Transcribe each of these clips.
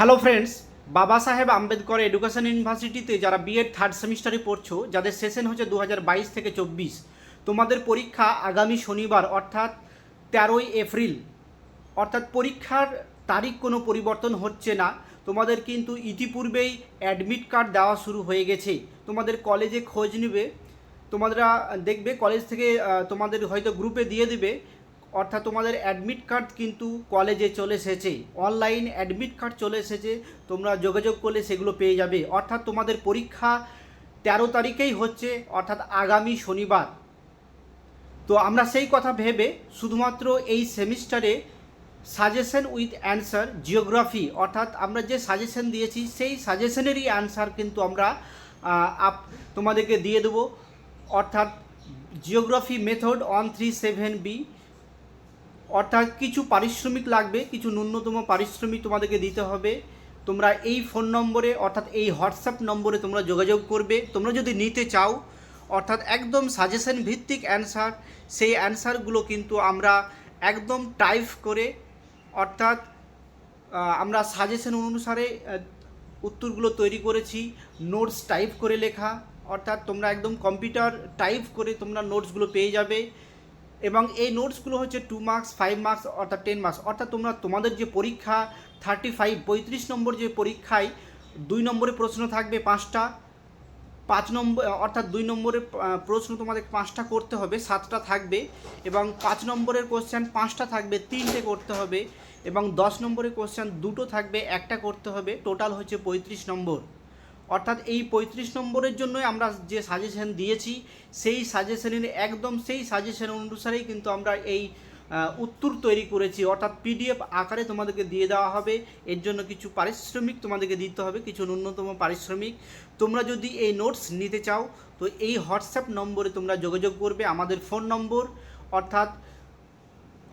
Hello friends বাবা সাহেব Ambedkar education ইউনিভার্সিটিতে যারা বিএড থার্ড সেমিস্টারে পড়ছো, যাদের সেশন হচ্ছে দু হাজার বাইশ থেকে চব্বিশ, তোমাদের পরীক্ষা আগামী শনিবার, অর্থাৎ তেরোই এপ্রিল, অর্থাৎ পরীক্ষার তারিখ কোনো পরিবর্তন হচ্ছে না। তোমাদের কিন্তু ইতিপূর্বেই অ্যাডমিট কার্ড দেওয়া শুরু হয়ে গেছে। তোমাদের কলেজে খোঁজ নেবে। তোমরা দেখবে কলেজ থেকে তোমাদের হয়তো গ্রুপে দিয়ে দিবে। অর্থাৎ তোমাদের অ্যাডমিট কার্ড কিন্তু কলেজে চলে এসেছে। অনলাইন অ্যাডমিট কার্ড চলে এসেছে, তোমরা যোগাযোগ করলে সেগুলো পেয়ে যাবে। অর্থাৎ তোমাদের পরীক্ষা তেরো তারিখেই হচ্ছে, অর্থাৎ আগামী শনিবার। তো আমরা সেই কথা ভেবে শুধুমাত্র এই সেমিস্টারে সাজেশন উইথ অ্যান্সার জিওগ্রাফি অর্থাৎ আমরা যে সাজেশন দিয়েছি, সেই সাজেশনেরই অ্যান্সার কিন্তু আমরা আপ তোমাদেরকে দিয়ে দেবো। অর্থাৎ geography method one three seven B অর্থাৎ কিছু পারিশ্রমিক লাগবে, কিছু ন্যূনতম পারিশ্রমিক তোমাদেরকে দিতে হবে। তোমরা এই ফোন নম্বরে, অর্থাৎ এই হোয়াটসঅ্যাপ নম্বরে তোমরা যোগাযোগ করবে। তোমরা যদি নিতে চাও, অর্থাৎ একদম সাজেশন ভিত্তিক অ্যান্সার সেই অ্যান্সারগুলো কিন্তু আমরা একদম টাইপ করে, অর্থাৎ আমরা সাজেশন অনুসারে উত্তরগুলো তৈরি করেছি নোটস টাইপ করে লেখা, অর্থাৎ তোমরা একদম কম্পিউটার টাইপ করে তোমরা নোটসগুলো পেয়ে যাবে। এবং এই নোটসগুলো হচ্ছে টু মার্কস ফাইভ মার্কস অর্থাৎ টেন মার্কস অর্থাৎ তোমরা তোমাদের যে পরীক্ষা থার্টি ফাইভ পঁয়ত্রিশ নম্বর যে পরীক্ষায় দুই নম্বরে প্রশ্ন থাকবে পাঁচটা, পাঁচ নম্বর, অর্থাৎ দুই নম্বরের প্রশ্ন তোমাদের পাঁচটা করতে হবে, সাতটা থাকবে এবং পাঁচ নম্বরের কোশ্চেন পাঁচটা থাকবে, তিনটে করতে হবে এবং দশ নম্বরের কোশ্চেন দুটো থাকবে, একটা করতে হবে। টোটাল হচ্ছে পঁয়ত্রিশ নম্বর। অর্থাৎ এই পঁয়ত্রিশ নম্বরের জন্যই আমরা যে সাজেশন দিয়েছি, সেই সাজেশনের একদম সেই সাজেশন অনুসারেই কিন্তু আমরা এই উত্তর তৈরি করেছি। অর্থাৎ পিডিএফ আকারে তোমাদেরকে দিয়ে দেওয়া হবে। এর জন্য কিছু পারিশ্রমিক তোমাদেরকে দিতে হবে, কিছু ন্যূনতম পারিশ্রমিক। তোমরা যদি এই নোটস নিতে চাও, তো এই হোয়াটসঅ্যাপ নম্বরে তোমরা যোগাযোগ করবে। আমাদের ফোন নম্বর অর্থাৎ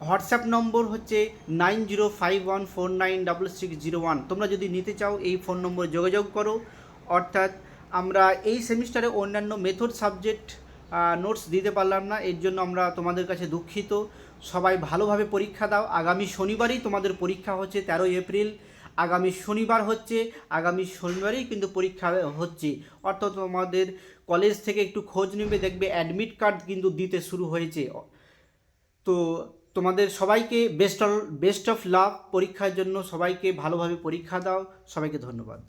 হোয়াটসঅ্যাপ নম্বর হচ্ছে nine zero five one four nine double six zero one তোমরা যদি নিতে চাও, এই ফোন নম্বরে যোগাযোগ করো। অর্থাৎ আমরা এই সেমিস্টারে অন্যান্য মেথড সাবজেক্ট নোটস দিতে পারলাম না। এর জন্য আমরা তোমাদের কাছে দুঃখিত। সবাই ভালোভাবে পরীক্ষা দাও। আগামী শনিবারই তোমাদের পরীক্ষা হচ্ছে তেরোই এপ্রিল। আগামী শনিবার হচ্ছে, আগামী শনিবারই কিন্তু পরীক্ষা হচ্ছে। অর্থাৎ তোমাদের কলেজ থেকে একটু খোঁজ নেবে, দেখবে অ্যাডমিট কার্ড কিন্তু দিতে শুরু হয়েছে। তো তোমাদের সবাইকে best of best of love পরীক্ষার জন্য সবাইকে ভালোভাবে পরীক্ষা দাও। সবাইকে ধন্যবাদ।